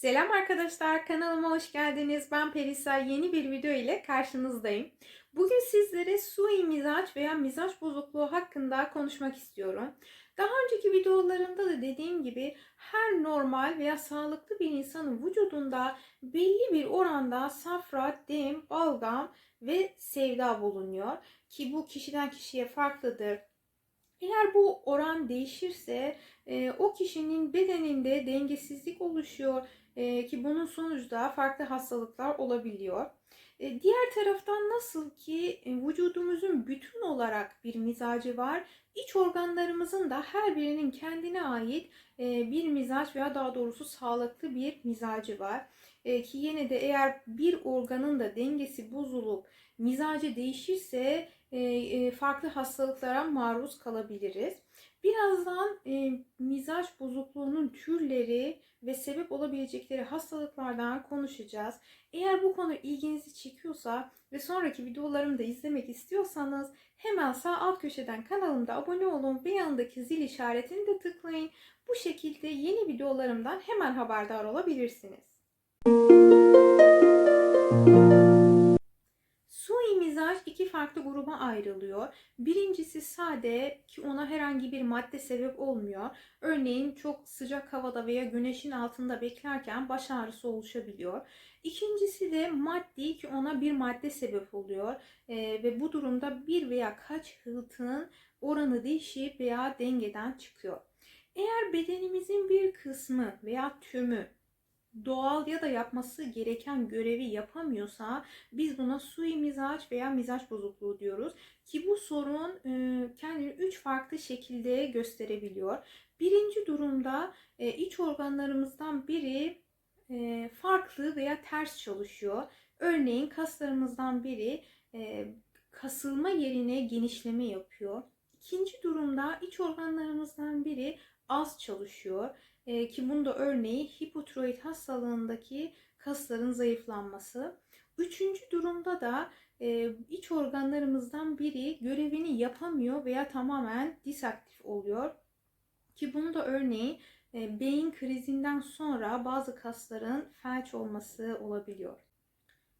Selam arkadaşlar, kanalıma hoş geldiniz. Ben Perisa, yeni bir video ile karşınızdayım. Bugün sizlere sui mizaç veya mizaç bozukluğu hakkında konuşmak istiyorum. Daha önceki videolarımda da dediğim gibi her normal veya sağlıklı bir insanın vücudunda belli bir oranda safra, dem, balgam ve sevda bulunuyor. Ki bu kişiden kişiye farklıdır. Eğer bu oran değişirse e, o kişinin bedeninde dengesizlik oluşuyor e, ki bunun sonucunda farklı hastalıklar olabiliyor. E, diğer taraftan nasıl ki e, vücudumuzun bütün olarak bir mizacı var, iç organlarımızın da her birinin kendine ait e, bir mizaç veya daha doğrusu sağlıklı bir mizacı var. E, ki yine de eğer bir organın da dengesi bozulup mizacı değişirse e, e, farklı hastalıklara maruz kalabiliriz. Birazdan mizaç bozukluğunun türleri ve sebep olabilecekleri hastalıklardan konuşacağız. Eğer bu konu ilginizi çekiyorsa ve sonraki videolarımı da izlemek istiyorsanız hemen sağ alt köşeden kanalımda abone olun ve yanındaki zil işaretini de tıklayın. Bu şekilde yeni videolarımdan hemen haberdar olabilirsiniz. Gruba ayrılıyor. Birincisi sade ki ona herhangi bir madde sebep olmuyor. Örneğin çok sıcak havada veya güneşin altında beklerken baş ağrısı oluşabiliyor. İkincisi de maddi ki ona bir madde sebep oluyor Ee, ve bu durumda bir veya kaç hıltığın oranı değişip veya dengeden çıkıyor. Eğer bedenimizin bir kısmı veya tümü doğal ya da yapması gereken görevi yapamıyorsa biz buna sui mizaç veya mizaç bozukluğu diyoruz. Ki bu sorun e, kendini üç farklı şekilde gösterebiliyor. Birinci durumda e, iç organlarımızdan biri e, farklı veya ters çalışıyor. Örneğin kaslarımızdan biri kasılma yerine genişleme yapıyor. İkinci durumda iç organlarımızdan biri az çalışıyor. E, ki bunda örneği hipotiroid hastalığındaki kasların zayıflanması. Üçüncü durumda da e, iç organlarımızdan biri görevini yapamıyor veya tamamen disaktif oluyor. Ki bunun da örneği e, beyin krizinden sonra bazı kasların felç olması olabiliyor.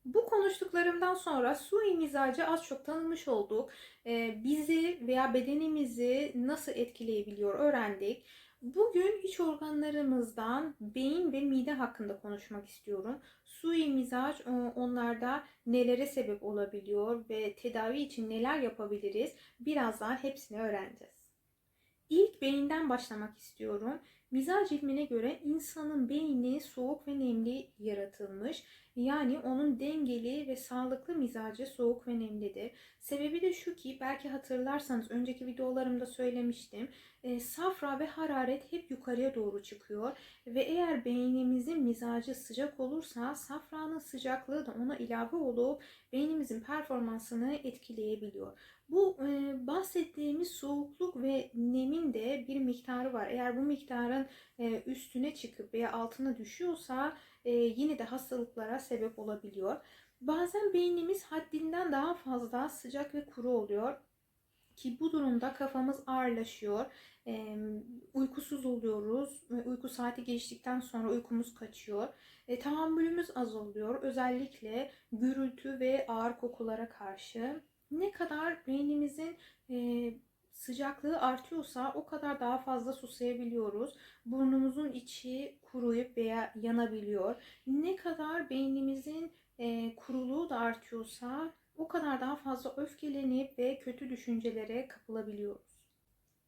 Bu konuştuklarımdan sonra sui mizacı az çok tanımış olduk. E, bizi veya bedenimizi nasıl etkileyebiliyor öğrendik. Bugün iç organlarımızdan beyin ve mide hakkında konuşmak istiyorum. Sui mizaç e, onlarda nelere sebep olabiliyor ve tedavi için neler yapabiliriz? Birazdan hepsini öğreneceğiz. İlk beyinden başlamak istiyorum. Mizac ilmine göre insanın beyni soğuk ve nemli yaratılmış. Yani onun dengeli ve sağlıklı mizacı soğuk ve nemlidir. Sebebi de şu ki belki hatırlarsanız önceki videolarımda söylemiştim. E, safra ve hararet hep yukarıya doğru çıkıyor. Ve eğer beynimizin mizacı sıcak olursa safranın sıcaklığı da ona ilave olup beynimizin performansını etkileyebiliyor. Bu e, bahsettiğimiz soğukluk ve nemin de bir miktarı var. Eğer bu miktarın e, üstüne çıkıp veya altına düşüyorsa e, yine de hastalıklara sebep olabiliyor. Bazen beynimiz haddinden daha fazla sıcak ve kuru oluyor ki bu durumda kafamız ağırlaşıyor, e, uykusuz oluyoruz, uyku saati geçtikten sonra uykumuz kaçıyor, e, tahammülümüz azalıyor özellikle gürültü ve ağır kokulara karşı. Ne kadar beynimizin e, sıcaklığı artıyorsa o kadar daha fazla susayabiliyoruz. Burnumuzun içi kuruyup veya yanabiliyor. Ne kadar beynimizin e, kuruluğu da artıyorsa o kadar daha fazla öfkelenip ve kötü düşüncelere kapılabiliyoruz.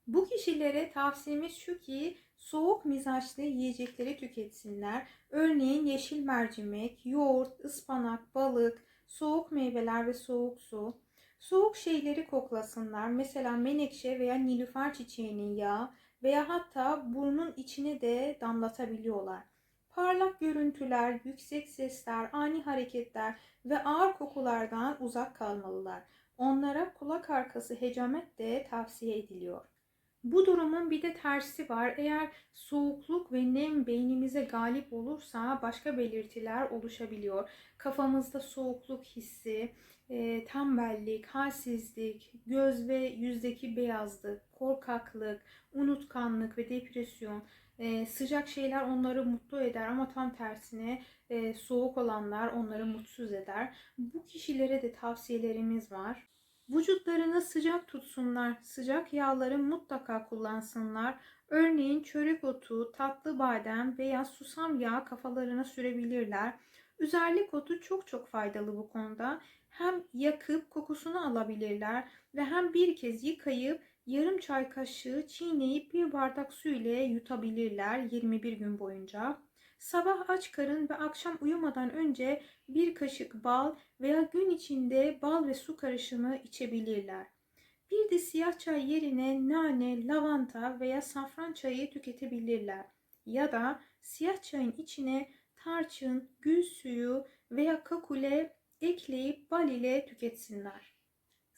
Bu kişilere tavsiyemiz şu ki soğuk mizaçlı yiyecekleri tüketsinler. Örneğin yeşil mercimek, yoğurt, ıspanak, balık, soğuk meyveler ve soğuk su. Soğuk şeyleri koklasınlar. Mesela menekşe veya nilüfer çiçeğinin yağı veya hatta burnun içine de damlatabiliyorlar. Parlak görüntüler, yüksek sesler, ani hareketler ve ağır kokulardan uzak kalmalılar. Onlara kulak arkası hecamet de tavsiye ediliyor. Bu durumun bir de tersi var. Eğer soğukluk ve nem beynimize galip olursa başka belirtiler oluşabiliyor. Kafamızda soğukluk hissi, e, tembellik, halsizlik, göz ve yüzdeki beyazlık, korkaklık, unutkanlık ve depresyon, E, sıcak şeyler onları mutlu eder ama tam tersine e, soğuk olanlar onları mutsuz eder. Bu kişilere de tavsiyelerimiz var. Vücutlarını sıcak tutsunlar. Sıcak yağları mutlaka kullansınlar. Örneğin çörek otu, tatlı badem veya susam yağı kafalarına sürebilirler. Üzerlik otu çok çok faydalı bu konuda. Hem yakıp kokusunu alabilirler ve hem bir kez yıkayıp yarım çay kaşığı çiğneyip bir bardak su ile yutabilirler 21 gün boyunca. Sabah aç karın ve akşam uyumadan önce bir kaşık bal veya gün içinde bal ve su karışımı içebilirler. Bir de siyah çay yerine nane, lavanta veya safran çayı tüketebilirler. Ya da siyah çayın içine tarçın, gül suyu veya kakule ekleyip bal ile tüketsinler.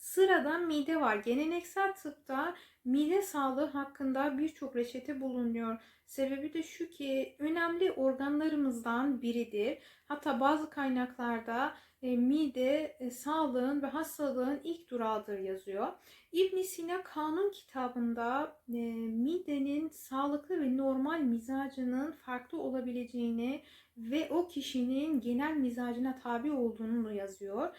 Sırada mide var. Geleneksel tıpta mide sağlığı hakkında birçok reçete bulunuyor. Sebebi de şu ki önemli organlarımızdan biridir. Hatta bazı kaynaklarda e, mide e, sağlığın ve hastalığın ilk durağıdır yazıyor. İbn Sina Kanun kitabında e, midenin sağlıklı ve normal mizacının farklı olabileceğini ve o kişinin genel mizacına tabi olduğunu yazıyor.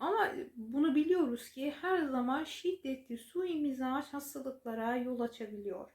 Ama bunu biliyoruz ki her zaman şiddetli sui mizaç hastalıklara yol açabiliyor.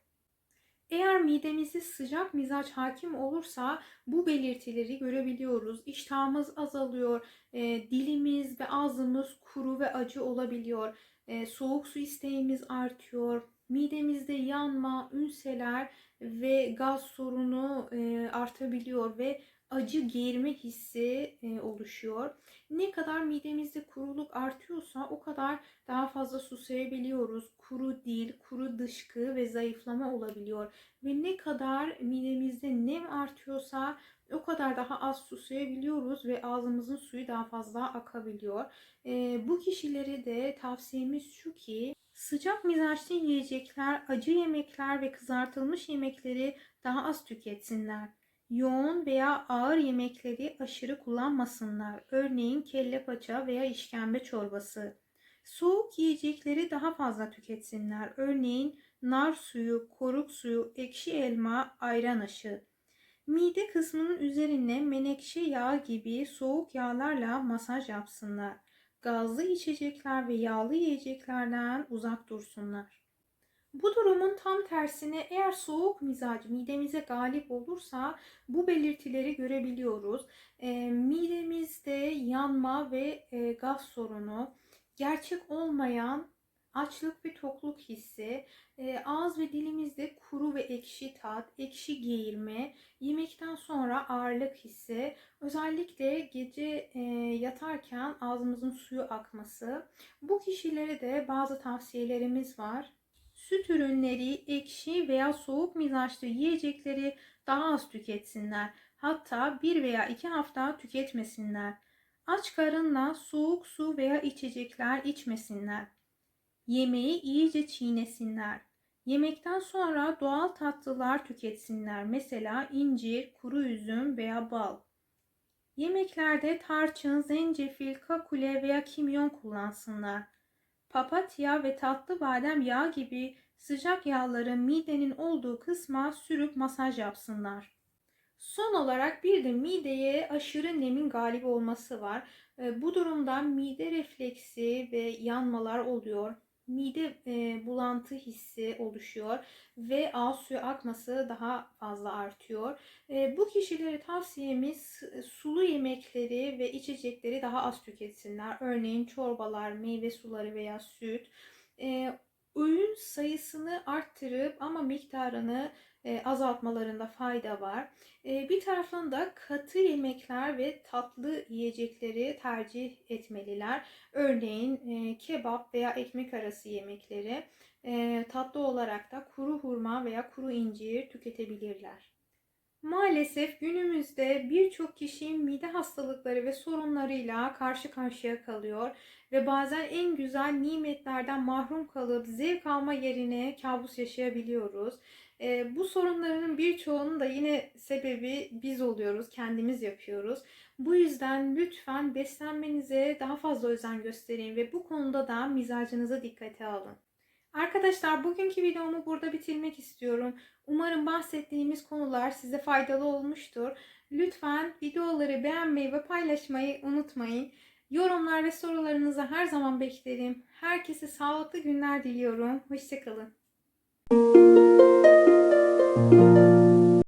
Eğer midemizde sıcak mizaç hakim olursa bu belirtileri görebiliyoruz. İştahımız azalıyor, e, dilimiz ve ağzımız kuru ve acı olabiliyor. E, soğuk su isteğimiz artıyor. Midemizde yanma, ünseler ve gaz sorunu e, artabiliyor ve acı geğirme hissi e, oluşuyor. Ne kadar midemizde kuruluk artıyorsa o kadar daha fazla susayabiliyoruz. Kuru dil, kuru dışkı ve zayıflama olabiliyor. Ve ne kadar midemizde nem artıyorsa o kadar daha az susayabiliyoruz ve ağzımızın suyu daha fazla akabiliyor. E, bu kişilere de tavsiyemiz şu ki sıcak mizaçlı yiyecekler, acı yemekler ve kızartılmış yemekleri daha az tüketsinler. Yoğun veya ağır yemekleri aşırı kullanmasınlar. Örneğin kelle paça veya işkembe çorbası. Soğuk yiyecekleri daha fazla tüketsinler. Örneğin nar suyu, koruk suyu, ekşi elma, ayran aşı. Mide kısmının üzerine menekşe yağı gibi soğuk yağlarla masaj yapsınlar. Gazlı içecekler ve yağlı yiyeceklerden uzak dursunlar. Bu durumun tam tersine eğer soğuk mizac midemize galip olursa bu belirtileri görebiliyoruz. E, midemizde yanma ve e, gaz sorunu, gerçek olmayan açlık ve tokluk hissi, e, ağız ve dilimizde kuru ve ekşi tat, ekşi geğirme, yemekten sonra ağırlık hissi, özellikle gece e, yatarken ağzımızın suyu akması. Bu kişilere de bazı tavsiyelerimiz var. Süt ürünleri, ekşi veya soğuk mizaçlı yiyecekleri daha az tüketsinler. Hatta bir veya iki hafta tüketmesinler. Aç karınla soğuk su veya içecekler içmesinler. Yemeği iyice çiğnesinler. Yemekten sonra doğal tatlılar tüketsinler. Mesela incir, kuru üzüm veya bal. Yemeklerde tarçın, zencefil, kakule veya kimyon kullansınlar papatya ve tatlı badem yağı gibi sıcak yağları midenin olduğu kısma sürüp masaj yapsınlar. Son olarak bir de mideye aşırı nemin galip olması var. Ee, bu durumda mide refleksi ve yanmalar oluyor mide e, bulantı hissi oluşuyor ve ağız suyu akması daha fazla artıyor. E, bu kişilere tavsiyemiz e, sulu yemekleri ve içecekleri daha az tüketsinler. Örneğin çorbalar, meyve suları veya süt. E, öğün sayısını arttırıp ama miktarını azaltmalarında fayda var. E, bir taraftan da katı yemekler ve tatlı yiyecekleri tercih etmeliler. Örneğin e, kebap veya ekmek arası yemekleri tatlı olarak da kuru hurma veya kuru incir tüketebilirler. Maalesef günümüzde birçok kişi mide hastalıkları ve sorunlarıyla karşı karşıya kalıyor ve bazen en güzel nimetlerden mahrum kalıp zevk alma yerine kabus yaşayabiliyoruz. E, bu sorunların birçoğunun da yine sebebi biz oluyoruz, kendimiz yapıyoruz. Bu yüzden lütfen beslenmenize daha fazla özen gösterin ve bu konuda da mizacınıza dikkate alın. Arkadaşlar bugünkü videomu burada bitirmek istiyorum. Umarım bahsettiğimiz konular size faydalı olmuştur. Lütfen videoları beğenmeyi ve paylaşmayı unutmayın. Yorumlar ve sorularınızı her zaman beklerim. Herkese sağlıklı günler diliyorum. Hoşçakalın.